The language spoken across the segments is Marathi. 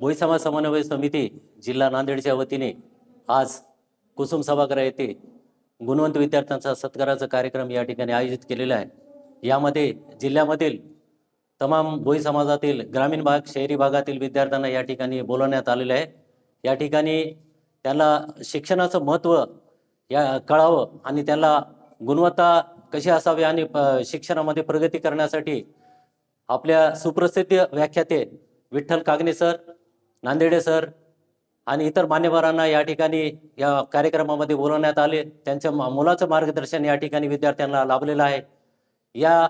भोई समाज समन्वय समिती जिल्हा नांदेडच्या वतीने आज कुसुम सभागृह येथे गुणवंत विद्यार्थ्यांचा सत्काराचा कार्यक्रम या ठिकाणी आयोजित केलेला आहे. यामध्ये जिल्ह्यामधील तमाम भोई समाजातील ग्रामीण भाग शहरी भागातील विद्यार्थ्यांना या ठिकाणी बोलवण्यात आलेलं आहे. या ठिकाणी त्यांना शिक्षणाचं महत्त्व या कळावं आणि त्यांना गुणवत्ता कशी असावी आणि प- शिक्षणामध्ये प्रगती करण्यासाठी आपल्या सुप्रसिद्ध व्याख्याते विठ्ठल कागणे सर नांदेडे सर आणि इतर मान्यवरांना या ठिकाणी या कार्यक्रमामध्ये बोलवण्यात आले. त्यांच्या मुलाचं मार्गदर्शन या ठिकाणी विद्यार्थ्यांना लाभलेलं आहे. या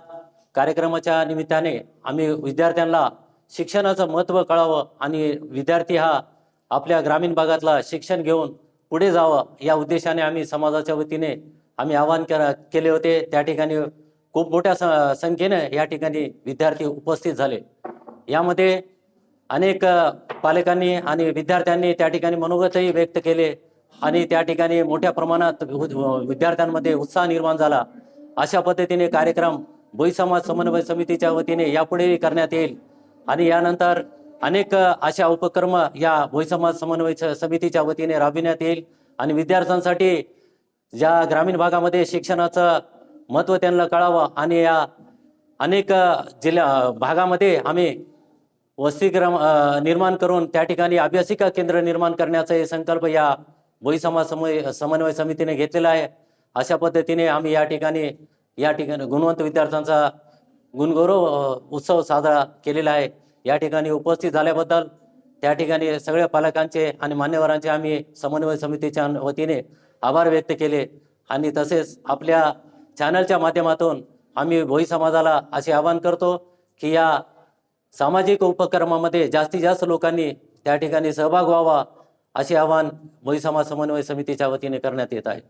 कार्यक्रमाच्या निमित्ताने आम्ही विद्यार्थ्यांना शिक्षणाचं महत्त्व कळावं आणि विद्यार्थी हा आपल्या ग्रामीण भागातला शिक्षण घेऊन पुढे जावं या उद्देशाने आम्ही समाजाच्या वतीने आम्ही आवाहन केले होते. त्या ठिकाणी खूप मोठ्या संख्येने या ठिकाणी विद्यार्थी उपस्थित झाले. यामध्ये अनेक पालकांनी आणि विद्यार्थ्यांनी त्या ठिकाणी मनोगतही व्यक्त केले आणि त्या ठिकाणी मोठ्या प्रमाणात विद्यार्थ्यांमध्ये उत्साह निर्माण झाला. अशा पद्धतीने कार्यक्रम भोई समाज समन्वय समितीच्या वतीने यापुढेही करण्यात येईल. आणि यानंतर अनेक अशा उपक्रम या भोई समाज समन्वय समितीच्या वतीने राबविण्यात येईल. आणि विद्यार्थ्यांसाठी ज्या ग्रामीण भागामध्ये शिक्षणाचं महत्त्व त्यांना कळावं आणि या अनेक जिल्ह्या जिल्हा भागामध्ये आम्ही वसतिग्राम निर्माण करून त्या ठिकाणी अभ्यासिका केंद्र निर्माण करण्याचा हे संकल्प या भोई समाज समन्वय समन्वय समितीने घेतलेला आहे. अशा पद्धतीने आम्ही या ठिकाणी या ठिकाणी गुणवंत विद्यार्थ्यांचा गुणगौरव उत्सव साजरा केलेला आहे. या ठिकाणी उपस्थित झाल्याबद्दल त्या ठिकाणी सगळ्या पालकांचे आणि मान्यवरांचे आम्ही समन्वय समितीच्या वतीने आभार व्यक्त केले. आणि तसेच आपल्या चॅनलच्या माध्यमातून आम्ही भोई समाजाला असे आवाहन करतो की या सामाजिक उपक्रमामध्ये जास्तीत जास्त लोकांनी त्या ठिकाणी सहभाग व्हावा असे आवाहन भोई समाज समन्वय समितीच्या वतीने करण्यात येत आहे.